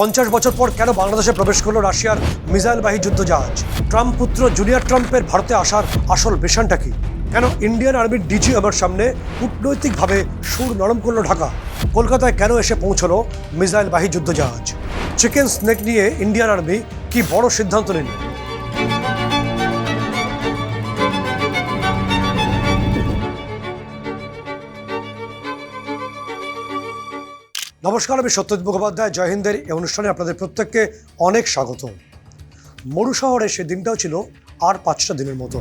পঞ্চাশ বছর পর কেন বাংলাদেশে প্রবেশ করল রাশিয়ার মিসাইলবাহী যুদ্ধজাহাজ? ট্রাম্প পুত্র জুনিয়র ট্রাম্পের ভারতে আসার আসল মিশনটা কি? কেন ইন্ডিয়ান আর্মির ডিজি আমার সামনে কূটনৈতিকভাবে সুর নরম করল ঢাকা? কলকাতায় কেন এসে পৌঁছলো মিসাইলবাহী যুদ্ধজাহাজ? চিকেন স্নেক নিয়ে ইন্ডিয়ান আর্মি কি বড় সিদ্ধান্ত নিল? নমস্কার, আমি সত্যজিৎ মুখোপাধ্যায়। জয় হিন্দের এই অনুষ্ঠানে আপনাদের প্রত্যেককে অনেক স্বাগত। মরু শহরে সেই দিনটাও ছিল আর পাঁচটা দিনের মতো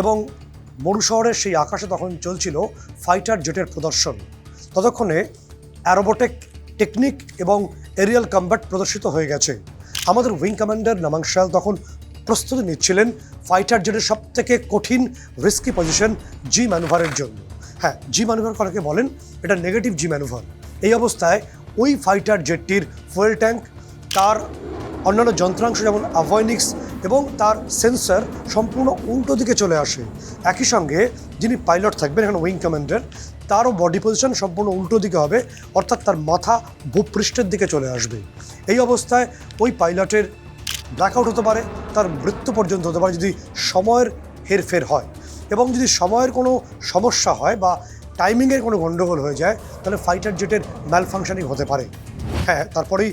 এবং মরু শহরের সেই আকাশে তখন চলছিল ফাইটার জেটের প্রদর্শন। ততক্ষণে অ্যারোবটেক টেকনিক এবং এরিয়াল কম্ব্যাট প্রদর্শিত হয়ে গেছে। আমাদের উইং কমান্ডার নামাংশাল তখন প্রস্তুতি নিচ্ছিলেন ফাইটার জেটের সব থেকে কঠিন রিস্কি পজিশন জি ম্যানুভারের জন্য। হ্যাঁ জি ম্যানুভার করাকে বলেন, এটা নেগেটিভ জি ম্যানুভার এই অবস্থায় ওই ফাইটার জেটটির ফুয়েল ট্যাঙ্ক তার অন্যান্য যন্ত্রাংশ যেমন অ্যাভয়নিক্স এবং তার সেন্সর সম্পূর্ণ উল্টো দিকে চলে আসে। একই সঙ্গে যিনি পাইলট থাকবেন, এখানে উইং কমান্ডার তারও বডি পজিশন সম্পূর্ণ উল্টো দিকে হবে, অর্থাৎ তার মাথা ভূপৃষ্ঠের দিকে চলে আসবে। এই অবস্থায় ওই পাইলটের ব্ল্যাকআউট হতে পারে, তার মৃত্যু পর্যন্ত হতে পারে যদি সময়ের হেরফের হয়। এবং যদি সময়ের কোনো সমস্যা হয় বা টাইমিংয়ের কোনো গণ্ডগোল হয়ে যায়, তাহলে ফাইটার জেটের ম্যাল ফাংশনিং হতে পারে। হ্যাঁ তারপরেই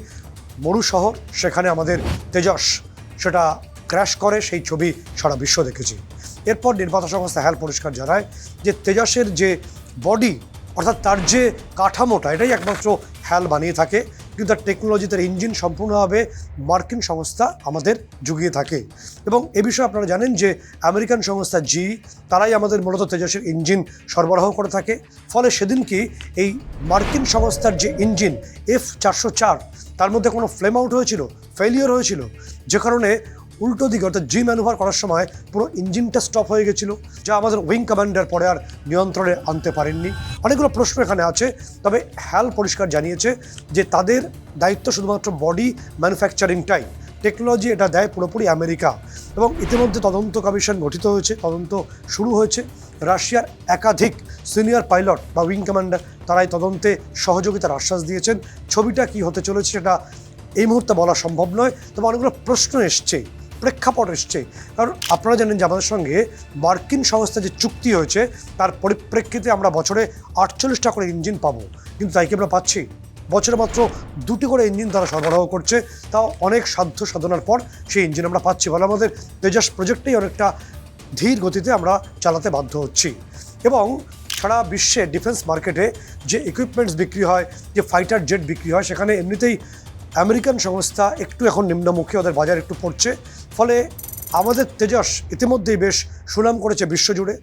মরু শহর, সেখানে আমাদের তেজস, সেটা ক্র্যাশ করে, সেই ছবি সারা বিশ্ব দেখেছি। এরপর নির্মাতা সংস্থা হ্যাল পরিষ্কার জানায় যে তেজসের যে বডি অর্থাৎ তার যে কাঠামোটা, এটাই একমাত্র হ্যাল বানিয়ে থাকে। কিন্তু তার টেকনোলজি তার ইঞ্জিন সম্পূর্ণভাবে মার্কিন সংস্থা আমাদের জুগিয়ে থাকে। এবং এ বিষয়ে আপনারা জানেন যে আমেরিকান সংস্থা জি তারাই আমাদের মূলত তেজসের ইঞ্জিন সরবরাহ করে থাকে। ফলে সেদিন কি এই মার্কিন সংস্থার যে ইঞ্জিন এফ চারশো চার, তার মধ্যে কোনো ফ্লেম আউট হয়েছিল ফেলিওর হয়েছিল, যে কারণে উল্টো দিকে অর্থাৎ জি ম্যানুভার করার সময় পুরো ইঞ্জিনটা স্টপ হয়ে গেছিল, যা আমাদের উইং কমান্ডার পরে আর নিয়ন্ত্রণে আনতে পারেননি। অনেকগুলো প্রশ্ন এখানে আছে, তবে হ্যাল পরিষ্কার জানিয়েছে যে তাদের দায়িত্ব শুধুমাত্র বডি ম্যানুফ্যাকচারিংটাই টেকনোলজি এটা দেয় পুরোপুরি আমেরিকা। এবং ইতিমধ্যে তদন্ত কমিশন গঠিত হয়েছে, তদন্ত শুরু হয়েছে। রাশিয়ার একাধিক সিনিয়র পাইলট বা উইং কমান্ডার তারাই তদন্তে সহযোগিতার আশ্বাস দিয়েছেন। ছবিটা কি হতে চলেছে সেটা এই মুহূর্তে বলা সম্ভব নয়, তবে অনেকগুলো প্রশ্ন এসছে। প্রেক্ষাপট এসছে। কারণ আপনারা জানেন যে আমাদের সঙ্গে মার্কিন সংস্থা যে চুক্তি হয়েছে, তার পরিপ্রেক্ষিতে আমরা বছরে আটচল্লিশটা করে ইঞ্জিন পাবো। কিন্তু তাই কি আমরা পাচ্ছি? বছরে মাত্র দুটি করে ইঞ্জিন তারা সরবরাহ করছে। তাও অনেক সাধ্য সাধনার পর সেই ইঞ্জিন আমরা পাচ্ছি বলে আমাদের তেজাস প্রজেক্টেই অনেকটা ধীর গতিতে আমরা চালাতে বাধ্য হচ্ছি। এবং সারা বিশ্বে ডিফেন্স মার্কেটে যে ইকুইপমেন্টস বিক্রি হয়, যে ফাইটার জেট বিক্রি হয়, সেখানে এমনিতেই আমেরিকান সংস্থা একটু এখন নিম্নমুখী, ওদের বাজার একটু পড়ছে। ফলে আমাদের তেজস ইতিমধ্যেই বেশ সুনাম করেছে বিশ্বজুড়ে।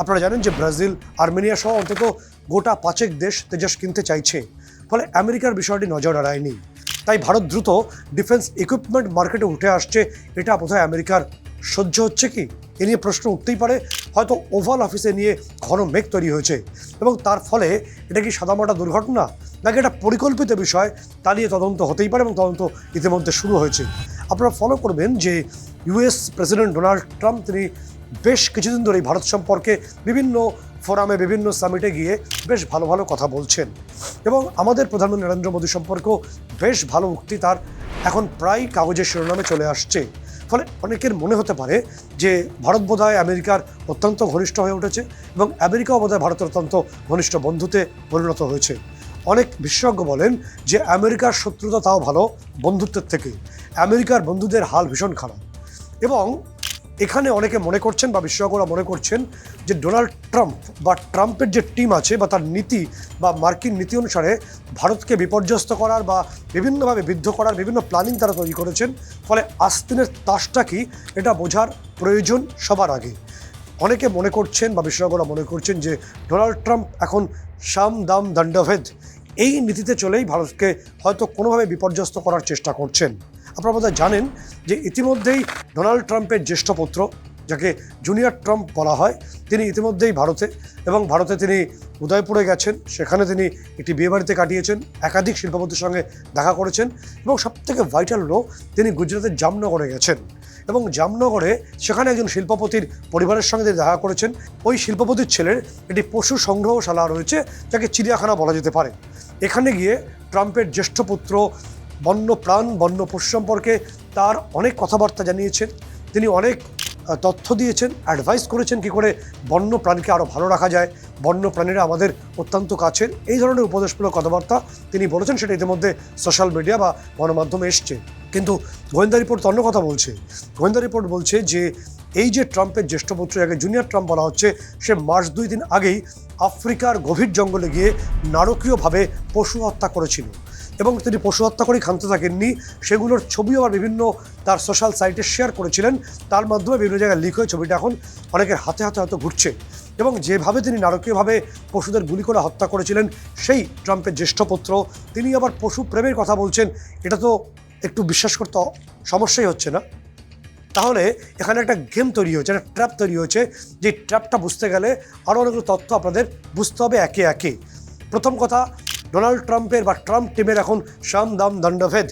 আপনারা জানেন যে ব্রাজিল, আর্মেনিয়া সহ অন্তত গোটা পাঁচেক দেশ তেজস কিনতে চাইছে। ফলে আমেরিকার বিষয়টি নজর এড়ায়নি তাই ভারত দ্রুত ডিফেন্স ইকুইপমেন্ট মার্কেটে উঠে আসছে। এটা বোধহয় আমেরিকার সহ্য হচ্ছে কি? এ নিয়ে প্রশ্ন উঠতেই পারে। হয়তো ওভাল অফিসে নিয়ে ঘন মেঘ তৈরি হয়েছে। এবং তার ফলে এটা কি সাদামাটা দুর্ঘটনা? নাকি এটা পরিকল্পিত বিষয় তা নিয়ে তদন্ত হতেই পারে এবং তদন্ত ইতিমধ্যে শুরু হয়েছে। আপনারা ফলো করবেন যে ইউএস প্রেসিডেন্ট ডোনাল্ড ট্রাম্প তিনি বেশ কিছুদিন ধরেই ভারত সম্পর্কে বিভিন্ন ফোরামে বিভিন্ন সামিটে গিয়ে বেশ ভালো ভালো কথা বলছেন এবং আমাদের প্রধানমন্ত্রী নরেন্দ্র মোদী সম্পর্কেও বেশ ভালো উক্তি তার এখন প্রায় কাগজের শিরোনামে চলে আসছে। ফলে অনেকের মনে হতে পারে যে ভারত বোধহয় আমেরিকার অত্যন্ত ঘনিষ্ঠ হয়ে উঠেছে এবং আমেরিকাও বোধহয় ভারতের অত্যন্ত ঘনিষ্ঠ বন্ধুতে পরিণত হয়েছে। অনেক বিশেষজ্ঞ বলেন যে আমেরিকার শত্রুতা তাও ভালো বন্ধুত্বের থেকে। আমেরিকার বন্ধুদের হাল ভীষণ খারাপ। এবং এখানে অনেকে মনে করছেন বা বিশেষজ্ঞরা মনে করছেন যে ডোনাল্ড ট্রাম্প বা ট্রাম্পের যে টিম আছে বা তার নীতি বা মার্কিন নীতি অনুসারে ভারতকে বিপর্যস্ত করার বা বিভিন্নভাবে বিদ্ধ করার বিভিন্ন প্ল্যানিং তারা তৈরি করেছেন, ফলে আস্তিনের তাসটা কি এটা বোঝার প্রয়োজন সবার আগে। অনেকে মনে করছেন বা বিশেষজ্ঞরা মনে করছেন যে ডোনাল্ড ট্রাম্প এখন সাম দাম দণ্ডভেদ এই নীতিতে চলেই ভারতকে হয়তো কোনোভাবে বিপর্যস্ত করার চেষ্টা করছেন। আপনারা বোধহয় জানেন যে ইতিমধ্যেই ডোনাল্ড ট্রাম্পের জ্যেষ্ঠ পুত্র, যাকে জুনিয়র ট্রাম্প বলা হয়, তিনি ইতিমধ্যেই ভারতে এবং ভারতে তিনি উদয়পুরে গেছেন, সেখানে তিনি একটি বিয়েবাড়িতে কাটিয়েছেন, একাধিক শিল্পপতির সঙ্গে দেখা করেছেন এবং সবথেকে ভাইটাল হলো তিনি গুজরাতের জামনগরে গেছেন। এবং জামনগরে সেখানে একজন শিল্পপতির পরিবারের সঙ্গে তিনি দেখা করেছেন। ওই শিল্পপতির ছেলের একটি পশু সংগ্রহশালা রয়েছে, যাকে চিড়িয়াখানা বলা যেতে পারে। এখানে গিয়ে ট্রাম্পের জ্যেষ্ঠ পুত্র বন্য প্রাণ বন্য পশু সম্পর্কে তার অনেক কথাবার্তা জানিয়েছেন। তিনি অনেক তথ্য দিয়েছেন অ্যাডভাইস করেছেন কি করে বন্য প্রাণীকে আরও ভালো রাখা যায়। বন্য প্রাণীরা আমাদের অত্যন্ত কাছের। এই ধরনের উপদেশমূলক কথাবার্তা তিনি বলেছেন, সেটা ইতিমধ্যে সোশ্যাল মিডিয়া বা গণমাধ্যমে এসছে। কিন্তু গোয়েন্দা রিপোর্ট অন্য কথা বলছে। গোয়েন্দা রিপোর্ট বলছে যে এই যে ট্রাম্পের জ্যেষ্ঠ পুত্র, যাকে জুনিয়র ট্রাম্প বলা হচ্ছে, সে মাস দুই দিন আগেই আফ্রিকার গভীর জঙ্গলে গিয়ে নারকীয়ভাবে পশু হত্যা করেছিল। এবং তিনি পশু হত্যা করেই ক্ষান্ত থাকেননি। সেগুলোর ছবি আবার বিভিন্ন তার সোশ্যাল সাইটে শেয়ার করেছিলেন। তার মাধ্যমে বিভিন্ন জায়গায় লিক হয়ে ছবিটা এখন অনেকের হাতে হাতে হয়তো ঘুরছে। এবং যেভাবে তিনি নারকীয়ভাবে পশুদের গুলি করে হত্যা করেছিলেন, সেই ট্রাম্পের জ্যেষ্ঠ পুত্র, তিনি আবার পশু প্রেমের কথা বলছেন। এটা তো একটু বিশ্বাস করতে সমস্যাই হচ্ছে না। তাহলে এখানে একটা গেম তৈরি হয়েছে, একটা ট্র্যাপ তৈরি হয়েছে, যে ট্র্যাপটা বুঝতে গেলে আরও অনেকগুলো তথ্য আপনাদের বুঝতে হবে একে একে। প্রথম কথা, ডোনাল্ড ট্রাম্পের বা ট্রাম্প টিমের এখন সাম দাম দণ্ডভেদ।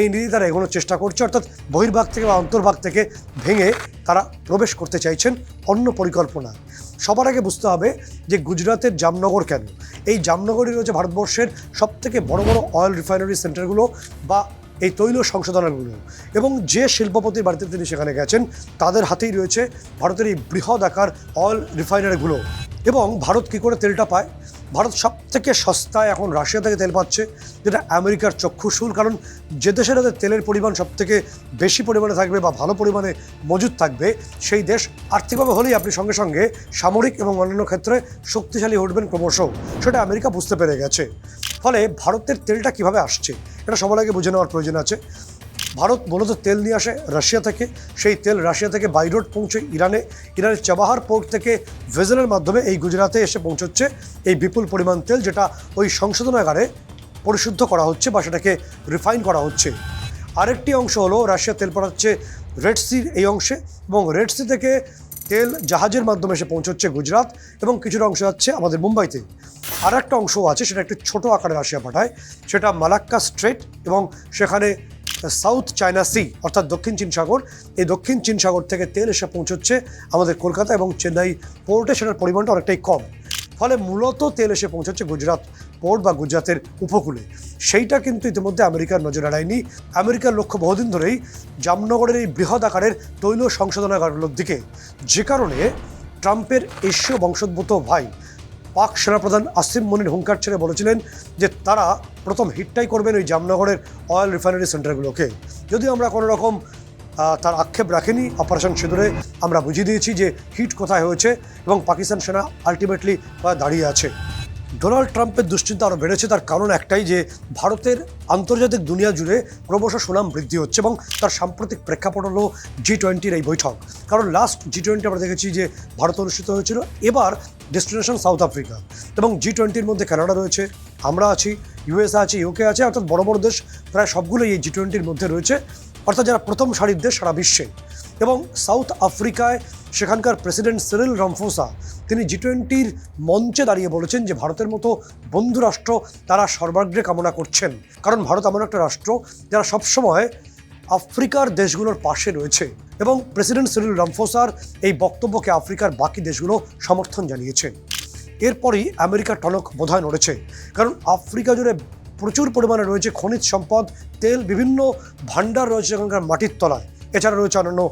এই নীতি তারা এগোনোর চেষ্টা করছে, অর্থাৎ বহির্ভাগ থেকে বা অন্তর্ভাগ থেকে ভেঙে তারা প্রবেশ করতে চাইছেন অন্য পরিকল্পনা। সবার আগে বুঝতে হবে যে গুজরাতের জামনগর কেন? এই জামনগরই রয়েছে ভারতবর্ষের সবথেকে বড় বড় অয়েল রিফাইনারি সেন্টারগুলো বা এই তৈল সংশোধনাগুলো। এবং যে শিল্পপতির বাড়িতে তিনি সেখানে গেছেন, তাদের হাতেই রয়েছে ভারতের এই বৃহৎ আকার অয়েল রিফাইনারিগুলো এবং ভারত কী করে তেলটা পায়? ভারত সব থেকে সস্তায় এখন রাশিয়া থেকে তেল পাচ্ছে, যেটা আমেরিকার চক্ষুশুল কারণ যে দেশের হাতে তেলের পরিমাণ সব থেকে বেশি পরিমাণে থাকবে বা ভালো পরিমাণে মজুদ থাকবে, সেই দেশ আর্থিকভাবে হলেই আপনি সঙ্গে সঙ্গে সামরিক এবং অন্যান্য ক্ষেত্রে শক্তিশালী উঠবেন ক্রমশ। সেটা আমেরিকা বুঝতে পেরে গেছে। ফলে ভারতের তেলটা কীভাবে আসছে, এটা সবার আগে বুঝে নেওয়ার প্রয়োজন আছে। ভারত মূলত তেল নিয়ে আসে রাশিয়া থেকে। সেই তেল রাশিয়া থেকে বাই রোড পৌঁছে ইরানে। ইরানের চাবাহার পোর্ট থেকে ভেজেলের মাধ্যমে এই গুজরাতে এসে পৌঁছচ্ছে এই বিপুল পরিমাণ তেল, যেটা ওই সংশোধনাগারে পরিশুদ্ধ করা হচ্ছে বা সেটাকে রিফাইন করা হচ্ছে। আরেকটি অংশ হলো, রাশিয়া তেল পাঠাচ্ছে রেড সির এই অংশে এবং রেড সি থেকে তেল জাহাজের মাধ্যমে এসে পৌঁছচ্ছে গুজরাট এবং কিছুটা অংশ যাচ্ছে আমাদের মুম্বাইতে। আর একটা অংশও আছে, সেটা একটু ছোট আকারে রাশিয়া পাঠায়, সেটা মালাক্কা স্ট্রেট এবং সেখানে সাউথ চায়না সি, অর্থাৎ দক্ষিণ চীন সাগর। এই দক্ষিণ চীন সাগর থেকে তেল এসে পৌঁছচ্ছে আমাদের কলকাতা এবং চেন্নাই পোর্টে। সেটার পরিমাণটা অনেকটাই কম। ফলে মূলত তেল এসে পৌঁছচ্ছে গুজরাট পোর্ট বা গুজরাতের উপকূলে। সেইটা কিন্তু ইতিমধ্যে আমেরিকার নজর এড়ায়নি আমেরিকার লক্ষ্য বহুদিন ধরেই জামনগরের এই বৃহৎ আকারের তৈল সংশোধনাগারগুলোর দিকে যে কারণে ট্রাম্পের এশীয় বংশোদ্ভূত ভাই পাক সেনাপ্রধান আসিম মনির হুঙ্কার ছেড়ে বলেছিলেন যে তারা প্রথম হিটটাই করবেন ওই জামনগরের অয়েল রিফাইনারি সেন্টারগুলোকে। যদি আমরা কোনো রকম তার আক্ষেপ রাখেনি, অপারেশন সিঁদুরে আমরা বুঝিয়ে দিয়েছি যে হিট কোথায় হয়েছে এবং পাকিস্তান সেনা আলটিমেটলি দাঁড়িয়ে আছে। ডোনাল্ড ট্রাম্পের দুশ্চিন্তা আরও বেড়েছে, তার কারণ একটাই যে ভারতের আন্তর্জাতিক দুনিয়া জুড়ে ক্রমশ সুনাম বৃদ্ধি হচ্ছে এবং তার সাম্প্রতিক প্রেক্ষাপট হলো জি টোয়েন্টির এই বৈঠক। কারণ লাস্ট জি টোয়েন্টি আমরা দেখেছি যে ভারত অনুষ্ঠিত হয়েছিল, এবার ডেস্টিনেশন সাউথ আফ্রিকা এবং জি টোয়েন্টির মধ্যে কানাডা রয়েছে, আমরা আছি ইউএসএ আছে ইউকে আছে, অর্থাৎ বড় বড় দেশ, প্রায় সবগুলোই এই জি টোয়েন্টির মধ্যে রয়েছে। অর্থাৎ যারা প্রথম সারির দেশ সারা বিশ্বে। এবং সাউথ আফ্রিকায় সেখানকার প্রেসিডেন্ট সিরিল রামফোসা তিনি জি টোয়েন্টির মঞ্চে দাঁড়িয়ে বলেছেন যে ভারতের মতো বন্ধু রাষ্ট্র তারা সর্বাগ্রে কামনা করছেন। কারণ ভারত এমন একটা রাষ্ট্র যারা সবসময় আফ্রিকার দেশগুলোর পাশে রয়েছে এবং প্রেসিডেন্ট সিরিল রামফোসার এই বক্তব্যকে আফ্রিকার বাকি দেশগুলো সমর্থন জানিয়েছে। এরপরই আমেরিকার টনক বোধহয় নড়েছে, কারণ আফ্রিকা জুড়ে প্রচুর পরিমাণে রয়েছে খনিজ সম্পদ, তেল, বিভিন্ন ভাণ্ডার রয়েছে সেখানকার মাটির তলায়। এছাড়া রয়েছে অন্যান্য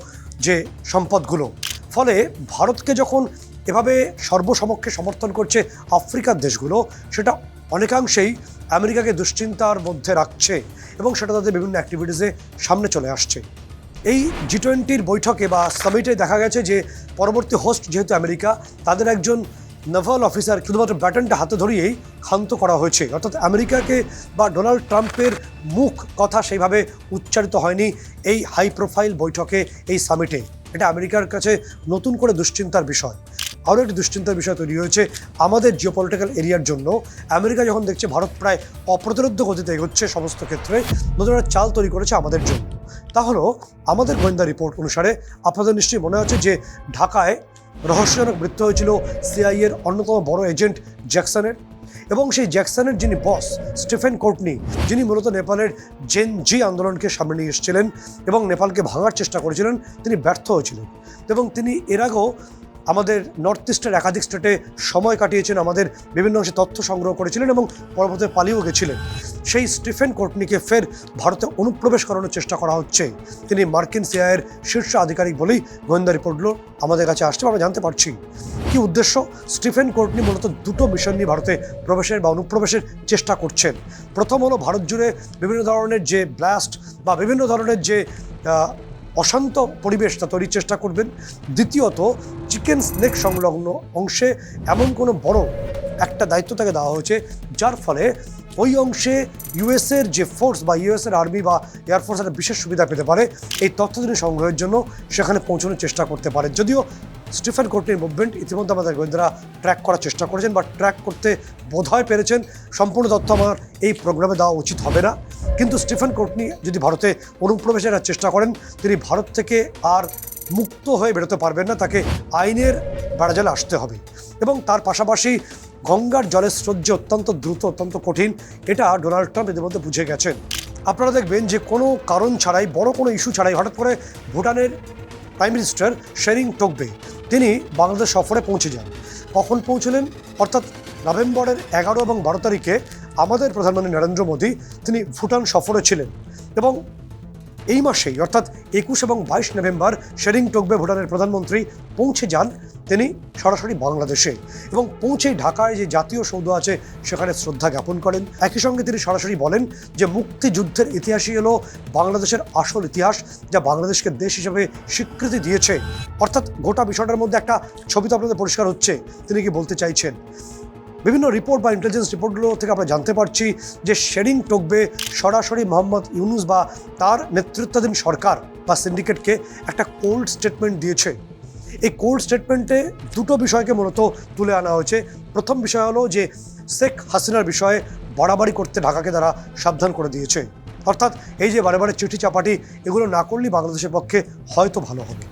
যে সম্পদগুলো। ফলে ভারতকে যখন এভাবে সর্বসমক্ষে সমর্থন করছে আফ্রিকার দেশগুলো, সেটা অনেকাংশেই আমেরিকাকে দুশ্চিন্তার মধ্যে রাখছে এবং সেটা তাদের বিভিন্ন অ্যাক্টিভিটিসে সামনে চলে আসছে। এই জি টোয়েন্টির বৈঠকে বা সামিটে দেখা গেছে যে পরবর্তী হোস্ট যেহেতু আমেরিকা, তাদের একজন নাভাল অফিসার শুধুমাত্র ব্যাটনটা হাতে ধরিয়েই ক্ষান্ত করা হয়েছে। অর্থাৎ আমেরিকাকে বা ডোনাল্ড ট্রাম্পের মুখ কথা সেইভাবে উচ্চারিত হয়নি এই হাই প্রোফাইল বৈঠকে, এই সামিটে এটা আমেরিকার কাছে নতুন করে দুশ্চিন্তার বিষয়। আরও একটি দুশ্চিন্তার বিষয় তৈরি হয়েছে আমাদের জিওপলিটিক্যাল এরিয়ার জন্য। আমেরিকা যখন দেখছে ভারত প্রায় অপ্রতিরোধ গতিতে এগোচ্ছে সমস্ত ক্ষেত্রে, নতুন একটা চাল তৈরি করেছে আমাদের জন্য। তাহলে আমাদের গোয়েন্দা রিপোর্ট অনুসারে আপনাদের নিশ্চয়ই মনে আছে যে ঢাকায় রহস্যজনক মৃত্যু হয়েছিল সিআইএর অন্যতম বড় এজেন্ট জ্যাকসনের এবং সেই জ্যাকসনের যিনি বস, স্টিফেন কোর্টনি, যিনি মূলত নেপালের জেন জি আন্দোলনকে সামনে নিয়ে এসেছিলেন এবং নেপালকে ভাঙার চেষ্টা করেছিলেন, তিনি ব্যর্থ হয়েছিলেন। এবং তিনি এর আগেও আমাদের নর্থ ইস্টের একাধিক স্টেটে সময় কাটিয়েছেন, আমাদের বিভিন্ন অংশে তথ্য সংগ্রহ করেছিলেন এবং পরবর্তীতে পালিয়েও গেছিলেন। সেই স্টিফেন কোর্টনিকে ফের ভারতে অনুপ্রবেশ করানোর চেষ্টা করা হচ্ছে। তিনি মার্কিন সিআইয়ের শীর্ষ আধিকারিক বলেই গোয়েন্দা রিপোর্টগুলো আমাদের কাছে আসছে, আমরা জানতে পারছি। কি উদ্দেশ্য? স্টিফেন কোর্টনি মূলত দুটো মিশন নিয়ে ভারতে প্রবেশের বা অনুপ্রবেশের চেষ্টা করছেন। প্রথম হলো ভারত জুড়ে বিভিন্ন ধরনের যে ব্লাস্ট বা বিভিন্ন ধরনের যে অশান্ত পরিবেশটা তৈরির চেষ্টা করবেন। দ্বিতীয়ত, চিকেন স্নেক সংলগ্ন অংশে এমন কোনো বড় একটা দায়িত্ব তাকে দেওয়া হয়েছে, যার ফলে ওই অংশে ইউএসের যে ফোর্স বা ইউএসের আর্মি বা এয়ারফোর্স একটা বিশেষ সুবিধা পেতে পারে। এই তথ্য সংগ্রহের জন্য সেখানে পৌঁছানোর চেষ্টা করতে পারে। যদিও স্টিফেন কোর্টনির মুভমেন্ট ইতিমধ্যে আমাদের গোয়েন্দারা ট্র্যাক করার চেষ্টা করেছেন বা ট্র্যাক করতে বোধহয় পেরেছেন। সম্পূর্ণ তথ্য আমার এই প্রোগ্রামে দেওয়া উচিত হবে না। কিন্তু স্টিফেন কোর্টনি যদি ভারতে অনুপ্রবেশের চেষ্টা করেন, তিনি ভারত থেকে আর মুক্ত হয়ে বেরোতে পারবেন না। তাকে আইনের বেড়াজালে আসতে হবে। এবং তার পাশাপাশি গঙ্গার জলের স্রোত যে অত্যন্ত দ্রুত, অত্যন্ত কঠিন। এটা ডোনাল্ড ট্রাম্প এদের মধ্যে বুঝে গেছেন। আপনারা দেখবেন যে কোনো কারণ ছাড়াই, বড় কোনো ইস্যু ছাড়াই হঠাৎ করে ভুটানের প্রাইম মিনিস্টার শেরিং টোকবে। তিনি বাংলাদেশ সফরে পৌঁছে যান। কখন পৌঁছলেন? অর্থাৎ নভেম্বরের এগারো এবং বারো তারিখে আমাদের প্রধানমন্ত্রী নরেন্দ্র মোদী, তিনি ভুটান সফরে ছিলেন এবং এই মাসেই, অর্থাৎ একুশ এবং বাইশ নভেম্বর শেরিং টোকবে ভুটানের প্রধানমন্ত্রী পৌঁছে যান তিনি সরাসরি বাংলাদেশে এবং পৌঁছেই ঢাকায় যে জাতীয় সৌধ আছে সেখানে শ্রদ্ধা জ্ঞাপন করেন। একই সঙ্গে তিনি সরাসরি বলেন যে মুক্তিযুদ্ধের ইতিহাসই হলো বাংলাদেশের আসল ইতিহাস যা বাংলাদেশকে দেশ হিসেবে স্বীকৃতি দিয়েছে। অর্থাৎ গোটা বিষয়টার মধ্যে একটা ছবি তো আপনাদের পরিষ্কার হচ্ছে। তিনি কি বলতে চাইছেন? বিভিন্ন রিপোর্ট বা ইন্টেলিজেন্স রিপোর্টগুলো থেকে আমরা জানতে পারছি যে শেরিং টোকবে সরাসরি মোহাম্মদ ইউনুস বা তার নেতৃত্বাধীন সরকার বা সিন্ডিকেটকে একটা কোল্ড স্টেটমেন্ট দিয়েছে। এই কোল্ড স্টেটমেন্টে দুটো বিষয়কে মূলত তুলে আনা হয়েছে। প্রথম বিষয় হলো যে শেখ হাসিনার বিষয়ে বাড়াবাড়ি করতে ঢাকাকে তারা সাবধান করে দিয়েছে। অর্থাৎ এই যে বারে বারে চিঠি চাপাটি, এগুলো না করলেই বাংলাদেশের পক্ষে হয়তো ভালো হবে।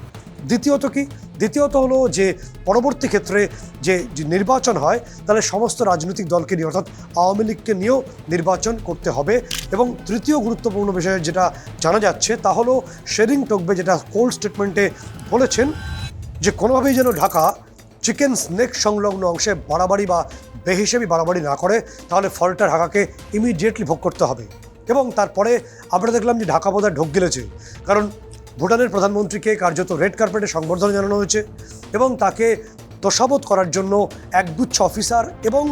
দ্বিতীয়ত কি? দ্বিতীয়ত হলো যে পরবর্তী ক্ষেত্রে যে নির্বাচন হয়, তাহলে সমস্ত রাজনৈতিক দলকে নিয়ে, অর্থাৎ আওয়ামী লীগকে নিয়েও নির্বাচন করতে হবে। এবং তৃতীয় গুরুত্বপূর্ণ বিষয় যেটা জানা যাচ্ছে, তা হলো শেরিং টকবে যেটা কোল্ড স্টেটমেন্টে বলেছেন যে, কোনোভাবেই যেন ঢাকা চিকেন স্নেক সংলগ্ন অংশে বাড়াবাড়ি বা বেহিসেবি বাড়াবাড়ি না করে, তাহলে ফলটা ঢাকাকে ইমিডিয়েটলি ভোগ করতে হবে। এবং তারপরে আমরা দেখলাম যে ঢাকা বোধহয় ঢোক গিলেছে। কারণ ভুটানের প্রধানমন্ত্রীকে কার্যত রেড কার্পেটে সংবর্ধনা জানানো হয়েছে এবং তাকে তোষাবোধ করার জন্য একগুচ্ছ অফিসার এবং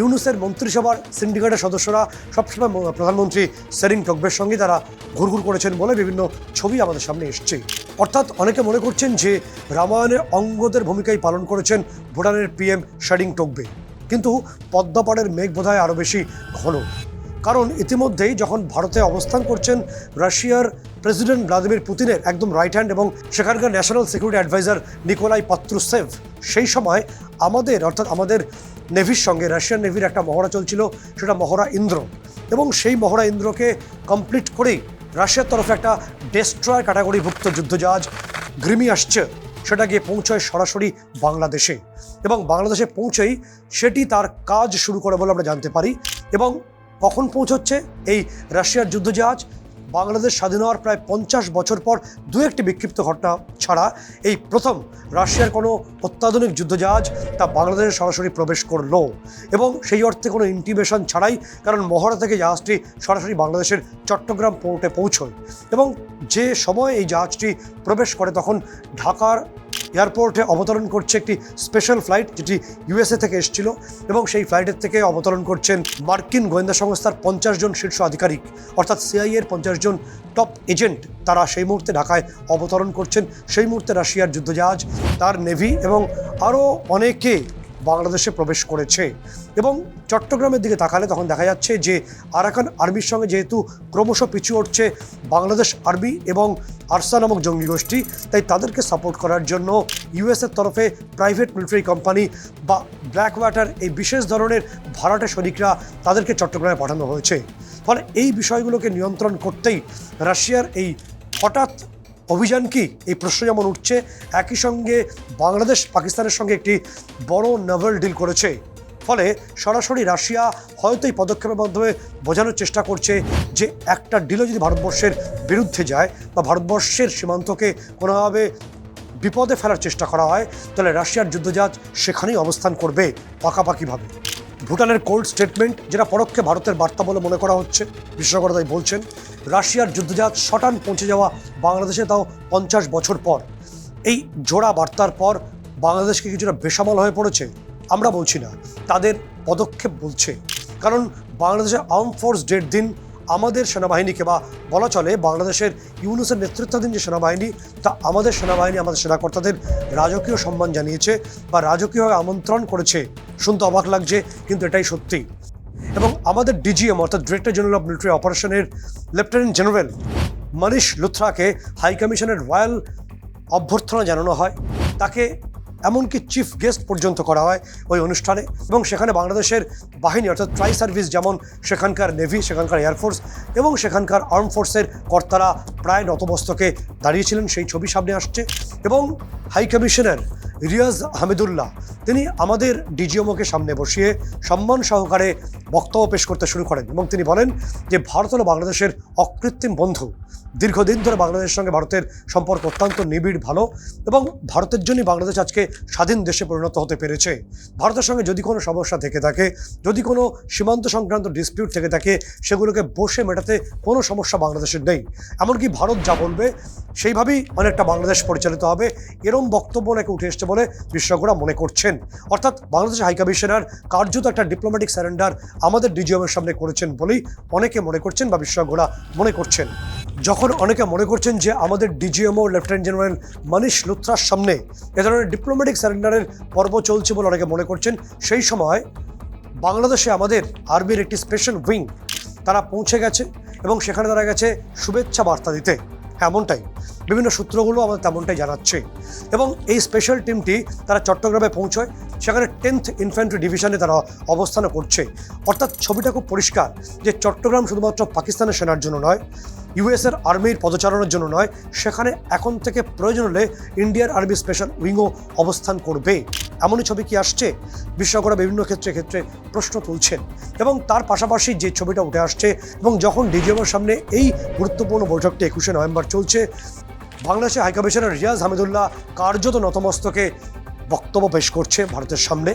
ইউনুসের মন্ত্রিসভার সিন্ডিকেটের সদস্যরা সবসময় প্রধানমন্ত্রী সেরিং টকবের সঙ্গে তারা ঘুরঘুর করেছেন বলে বিভিন্ন ছবি আমাদের সামনে এসছে। অর্থাৎ অনেকে মনে করছেন যে রামায়ণের অঙ্গদের ভূমিকাই পালন করেছেন ভুটানের পিএম শেরিং টকবে কিন্তু পদ্মাপাড়ের মেঘ বোধহয় আরও বেশি ঘন। কারণ ইতিমধ্যেই যখন ভারতে অবস্থান করছেন রাশিয়ার প্রেসিডেন্ট ভ্লাদিমির পুতিনের একদম রাইট হ্যান্ড এবং সেখানকার national security adviser Nikolai Patrushev. সেই সময় আমাদের, অর্থাৎ আমাদের নেভির সঙ্গে, রাশিয়ান নেভির একটা মহড়া চলছিল, সেটা মহড়া ইন্দ্র। এবং সেই মহড়া ইন্দ্রকে কমপ্লিট করেই রাশিয়ার তরফে একটা ডেস্ট্রয় ক্যাটাগরিভুক্ত যুদ্ধজাহাজ গ্রিমি আসছে। সেটা গিয়ে পৌঁছয় সরাসরি বাংলাদেশে। এবং বাংলাদেশে পৌঁছেই সেটি তার কাজ শুরু করে বলে আমরা জানতে পারি। এবং কখন পৌঁছচ্ছে? এই রাশিয়ার যুদ্ধজাহাজ বাংলাদেশ স্বাধীন হওয়ার প্রায় পঞ্চাশ বছর পর দু একটি বিক্ষিপ্ত ঘটনা ছাড়া এই প্রথম রাশিয়ার কোনো অত্যাধুনিক যুদ্ধজাহাজ তা বাংলাদেশে সরাসরি প্রবেশ করল। এবং সেই অর্থে কোনো ইন্টিমেশন ছাড়াই কারণ মহড়া থেকে জাহাজটি সরাসরি বাংলাদেশের চট্টগ্রাম পোর্টে পৌঁছয়। এবং যে সময় এই জাহাজটি প্রবেশ করে তখন ঢাকার এয়ারপোর্টে অবতরণ করছে একটি স্পেশাল ফ্লাইট যেটি ইউএসএ থেকে এসেছিল এবং সেই ফ্লাইটের থেকে অবতরণ করছেন মার্কিন গোয়েন্দা সংস্থার পঞ্চাশ জন শীর্ষ আধিকারিক। অর্থাৎ সিআইএর পঞ্চাশ জন টপ এজেন্ট তারা সেই মুহূর্তে ঢাকায় অবতরণ করছেন। সেই মুহূর্তে রাশিয়ার যুদ্ধজাহাজ, তার নেভি এবং আরও অনেকে বাংলাদেশে প্রবেশ করেছে। এবং চট্টগ্রামের দিকে তাকালে তখন দেখা যাচ্ছে যে আরাকান আর্মির সঙ্গে যেহেতু ক্রমশ পিছু উঠছে বাংলাদেশ আর্মি এবং আরসা নামক জঙ্গি গোষ্ঠী, তাই তাদেরকে সাপোর্ট করার জন্য ইউএসের তরফে প্রাইভেট মিলিটারি কোম্পানি বা ব্ল্যাক ওয়াটার এই বিশেষ ধরনের ভাড়াটে শরিকরা তাদেরকে চট্টগ্রামে পাঠানো হয়েছে। ফলে এই বিষয়গুলোকে নিয়ন্ত্রণ করতেই রাশিয়ার এই হঠাৎ অভিযান কি? এই প্রশ্ন যেমন উঠছে, একই সঙ্গে বাংলাদেশ পাকিস্তানের সঙ্গে একটি বড় নভেল ডিল করেছে। ফলে সরাসরি রাশিয়া হয়তো এই পদক্ষেপের মাধ্যমে বোঝানোর চেষ্টা করছে যে একটা ডিলও যদি ভারতবর্ষের বিরুদ্ধে যায় বা ভারতবর্ষের সীমান্তকে কোনোভাবে বিপদে ফেলার চেষ্টা করা হয়, তাহলে রাশিয়ার যুদ্ধজাহাজ সেখানেই অবস্থান করবে পাকাপাকিভাবে। ভুটানের কোল্ড স্টেটমেন্ট, যেটা পরোক্ষে ভারতের বার্তা বলে মনে করা হচ্ছে, বিশেষজ্ঞরা তাই বলছেন, রাশিয়ার যুদ্ধজাহাজ শটান পৌঁছে যাওয়া বাংলাদেশে তাও পঞ্চাশ বছর পর। এই জোড়া বার্তার পর বাংলাদেশকে কিছুটা বেসামাল হয়ে পড়েছে, আমরা বলছি না, তাদের পদক্ষেপ বলছে। কারণ বাংলাদেশের আর্ম ফোর্স ডের দিন আমাদের সেনাবাহিনীকে বা বলা চলে বাংলাদেশের ইউনুসের নেতৃত্বাধীন যে সেনাবাহিনী, তা আমাদের সেনাবাহিনী, আমাদের সেনাকর্তাদের রাজকীয় সম্মান জানিয়েছে বা রাজকীয়ভাবে আমন্ত্রণ করেছে। শুনতে অবাক লাগছে, কিন্তু এটাই সত্যি। এবং আমাদের ডিজিএম, অর্থাৎ ডিরেক্টর জেনারেল অফ মিলিটারি অপারেশনের লেফটেন্যান্ট জেনারেল মনীষ লুথরাকে হাই কমিশনের রয়্যাল অভ্যর্থনা জানানো হয়। তাকে এমনকি চিফ গেস্ট পর্যন্ত করা হয় ওই অনুষ্ঠানে। এবং সেখানে বাংলাদেশের বাহিনী, অর্থাৎ ট্রাই সার্ভিস যেমন সেখানকার নেভি সেখানকার এয়ারফোর্স এবং সেখানকার আর্ম ফোর্সের কর্তারা প্রায় নতমস্তকে দাঁড়িয়েছিলেন, সেই ছবি সামনে আসছে। এবং হাই কমিশনার রিয়াজ হামিদুল্লাহ তিনি আমাদের ডিজিএমওকে সামনে বসিয়ে সম্মান সহকারে বক্তব্য পেশ করতে শুরু করেন এবং তিনি বলেন যে, ভারত হলো বাংলাদেশের অকৃত্রিম বন্ধু। দীর্ঘদিন ধরে বাংলাদেশের সঙ্গে ভারতের সম্পর্ক অত্যন্ত নিবিড়, ভালো এবং ভারতের জন্যই বাংলাদেশ আজকে স্বাধীন দেশে পরিণত হতে পেরেছে। ভারতের সঙ্গে যদি কোনো সমস্যা থেকে থাকে, যদি কোনো সীমান্ত সংক্রান্ত ডিসপিউট থেকে থাকে, সেগুলোকে বসে মেটাতে কোনো সমস্যা বাংলাদেশের নেই। এমনকি ভারত যা বলবে, সেইভাবেই অনেকটা বাংলাদেশ পরিচালিত হবে। এরম বক্তব্য নাকি উঠে এসছে বলে বিশেষজ্ঞরা মনে করছেন। অর্থাৎ বাংলাদেশ হাইকমিশনার কার্যত একটা ডিপ্লোম্যাটিক স্যারেন্ডার আমাদের ডিজিএমের সামনে করেছেন বলেই অনেকে মনে করছেন বা বিশেষজ্ঞরা মনে করছেন। যখন অনেকে মনে করছেন যে আমাদের ডিজিএমও লেফটেন্যান্ট জেনারেল মনীষ লুথরার সামনে এ ধরনের ডিপ্লোম্যাটিক স্যারেন্ডারের পর্ব চলছে বলে অনেকে মনে করছেন। সেই সময় বাংলাদেশে আমাদের আর্মির একটি স্পেশাল উইং তারা পৌঁছে গেছে এবং সেখানে তারা গেছে শুভেচ্ছা বার্তা দিতে। এমনটাই। বিভিন্ন সূত্রগুলো আমাদের তেমনটাই জানাচ্ছে। এবং এই স্পেশাল টিমটি তারা চট্টগ্রামে পৌঁছয়, সেখানে টেন্থ ইনফ্যান্ট্রি ডিভিশনে তারা অবস্থান করছে। অর্থাৎ ছবিটা খুব পরিষ্কার যে চট্টগ্রাম শুধুমাত্র পাকিস্তানের সেনার জন্য নয় ইউএসের আর্মির পদচারণের জন্য নয়, সেখানে এখন থেকে প্রয়োজন হলে ইন্ডিয়ার আর্মি স্পেশাল উইংও অবস্থান করবে। এমনই ছবি কি আসছে? বিশ্বকরা বিভিন্ন ক্ষেত্রে ক্ষেত্রে প্রশ্ন তুলছেন। এবং তার পাশাপাশি যে ছবিটা উঠে আসছে এবং যখন ডিজিএমের সামনে এই গুরুত্বপূর্ণ বৈঠকটি একুশে নভেম্বর চলছে, বাংলাদেশের হাইকমিশনার রিয়াজ হামিদুল্লাহ কার্যত নতমস্তকে বক্তব্য পেশ করছে ভারতের সামনে।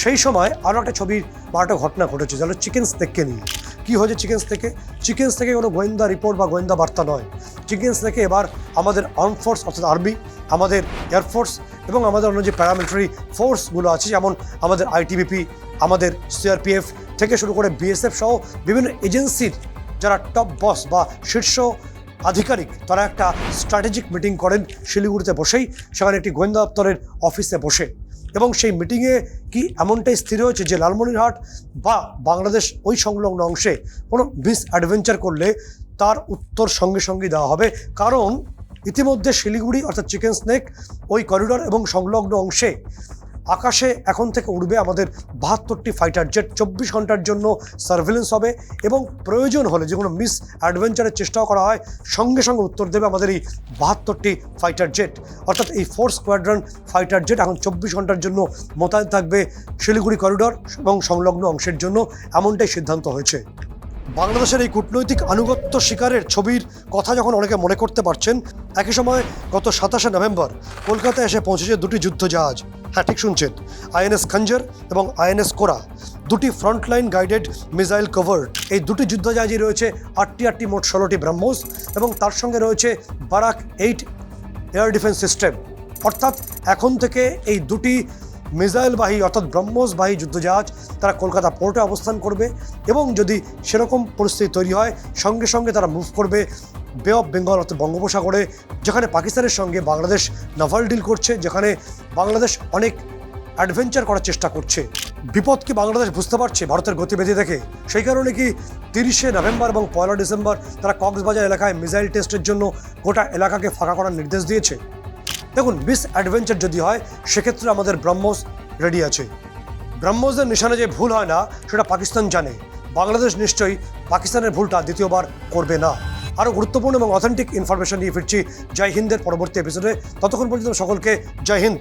সেই সময় আরও একটা ছবির বা একটা ঘটনা ঘটেছে যেন চিকেন স্টেককে নিয়ে। কি হয়েছে চিকেন থেকে? চিকেন থেকে কোনো গোয়েন্দা রিপোর্ট বা গোয়েন্দা বার্তা নয়। চিকেন থেকে এবার আমাদের আর্ম ফোর্স অর্থাৎ আর্মি আমাদের এয়ারফোর্স এবং আমাদের অন্য যে প্যারামিলিটারি ফোর্সগুলো আছে, যেমন আমাদের আইটিবিপি আমাদের সিআরপিএফ থেকে শুরু করে বিএসএফ সহ বিভিন্ন এজেন্সির যারা টপ বস বা শীর্ষ আধিকারিক, তারা একটা স্ট্র্যাটেজিক মিটিং করেন শিলিগুড়িতে বসেই। সেখানে একটি গোয়েন্দা দপ্তরের অফিসে বসে। এবং সেই মিটিংয়ে কি এমনটাই স্থির হয়েছে যে লালমনিরহাট বা বাংলাদেশ ওই সংলগ্ন অংশে কোনো মিস অ্যাডভেঞ্চার করলে তার উত্তর সঙ্গে সঙ্গে দেওয়া হবে। কারণ ইতিমধ্যে শিলিগুড়ি অর্থাৎ চিকেন স্নেক ওই করিডর এবং সংলগ্ন অংশে আকাশে এখন থেকে উড়বে আমাদের বাহাত্তরটি ফাইটার জেট চব্বিশ ঘণ্টার জন্য সার্ভেলেন্স হবে এবং প্রয়োজন হলে যে কোনো মিস অ্যাডভেঞ্চারের চেষ্টাও করা হয়, সঙ্গে সঙ্গে উত্তর দেবে আমাদের এই বাহাত্তরটি ফাইটার জেট অর্থাৎ এই ফোর স্কোয়াড্রন ফাইটার জেট এখন চব্বিশ ঘণ্টার জন্য মোতায়েন থাকবে শিলিগুড়ি করিডর এবং সংলগ্ন অংশের জন্য, এমনটাই সিদ্ধান্ত হয়েছে। বাংলাদেশের এই কূটনৈতিক আনুগত্য শিকারের ছবির কথা যখন অনেকে মনে করতে পারছেন, একই সময় গত সাতাশে নভেম্বর কলকাতায় এসে পৌঁছেছে দুটি যুদ্ধ যুদ্ধজাহাজ। হ্যাঁ ঠিক শুনছেন। আইএনএস খঞ্জর এবং আইএনএস কোরা দুটি ফ্রন্টলাইন গাইডেড মিসাইল কভার্ড এই দুটি যুদ্ধজাহাজই রয়েছে আটটি আটটি মোট ষোলোটি ব্রহ্মোস এবং তার সঙ্গে রয়েছে Barak eight air defence system অর্থাৎ এখন থেকে এই দুটি মিসাইলবাহী অর্থাৎ ব্রহ্মোসবাহী যুদ্ধজাহাজ তারা কলকাতা পোর্টে অবস্থান করবে এবং যদি সেরকম পরিস্থিতি তৈরি হয়, সঙ্গে সঙ্গে তারা মুভ করবে। বে অফ বেঙ্গল অর্থাৎ বঙ্গোপসাগরে, যেখানে পাকিস্তানের সঙ্গে বাংলাদেশ নাভাল ডিল করছে, যেখানে বাংলাদেশ অনেক অ্যাডভেঞ্চার করার চেষ্টা করছে। বিপদ কি বাংলাদেশ বুঝতে পারছে ভারতের গতিবিধি দেখে? সেই কারণে কি তিরিশে নভেম্বর এবং পয়লা ডিসেম্বর তারা কক্সবাজার এলাকায় মিসাইল টেস্টের জন্য গোটা এলাকাকে ফাঁকা করার নির্দেশ দিয়েছে। দেখুন মিস অ্যাডভেঞ্চার যদি হয়, সেক্ষেত্রে আমাদের ব্রহ্মোস রেডি আছে। ব্রহ্মোসের নিশানে যে ভুল হয় না, সেটা পাকিস্তান জানে। বাংলাদেশ নিশ্চয়ই পাকিস্তানের ভুলটা দ্বিতীয়বার করবে না। আরও গুরুত্বপূর্ণ এবং অথেন্টিক ইনফরমেশন নিয়ে ফিরছি। জয় হিন্দের পরবর্তী এপিসোডে ততক্ষণ পর্যন্ত সকলকে জয় হিন্দ।